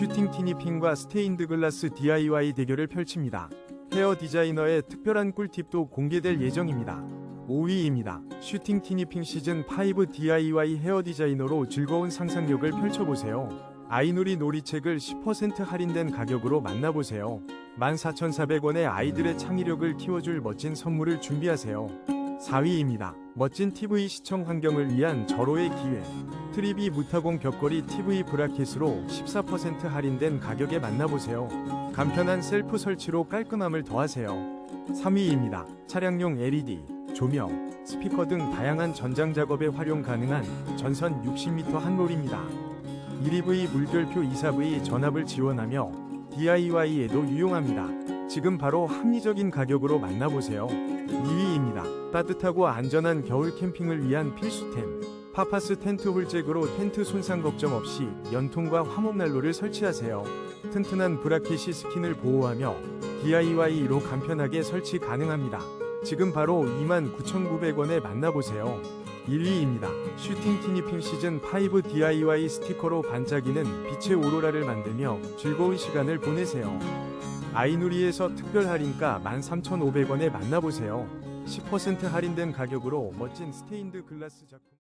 슈팅 티니핑과 스테인드 글라스 DIY 대결을 펼칩니다. 헤어 디자이너의 특별한 꿀팁도 공개될 예정입니다. 5위입니다. 슈팅 티니핑 시즌 5 DIY 헤어 디자이너로 즐거운 상상력을 펼쳐보세요. 아이놀이 놀이책을 10% 할인된 가격으로 만나보세요. 14,400원의 아이들의 창의력을 키워줄 멋진 선물을 준비하세요. 4위입니다. 멋진 TV 시청 환경을 위한 절호의 기회. 트리비 무타공 벽걸이 TV 브라켓으로 14% 할인된 가격에 만나보세요. 간편한 셀프 설치로 깔끔함을 더하세요. 3위입니다. 차량용 LED, 조명, 스피커 등 다양한 전장 작업에 활용 가능한 전선 60m 한롤입니다. 1EV 물결표 2사V 전압을 지원하며 DIY에도 유용합니다. 지금 바로 합리적인 가격으로 만나보세요. 2위입니다. 따뜻하고 안전한 겨울 캠핑을 위한 필수템. 파파스 텐트 홀잭으로 텐트 손상 걱정 없이 연통과 화목난로를 설치하세요. 튼튼한 브라켓이 스킨을 보호하며 DIY로 간편하게 설치 가능합니다. 지금 바로 29,900원에 만나보세요. 1위입니다. 슈팅 티니핑 시즌 5 DIY 스티커로 반짝이는 빛의 오로라를 만들며 즐거운 시간을 보내세요. 아이누리에서 특별 할인가 13,500원에 만나보세요. 10% 할인된 가격으로 멋진 스테인드 글라스 작품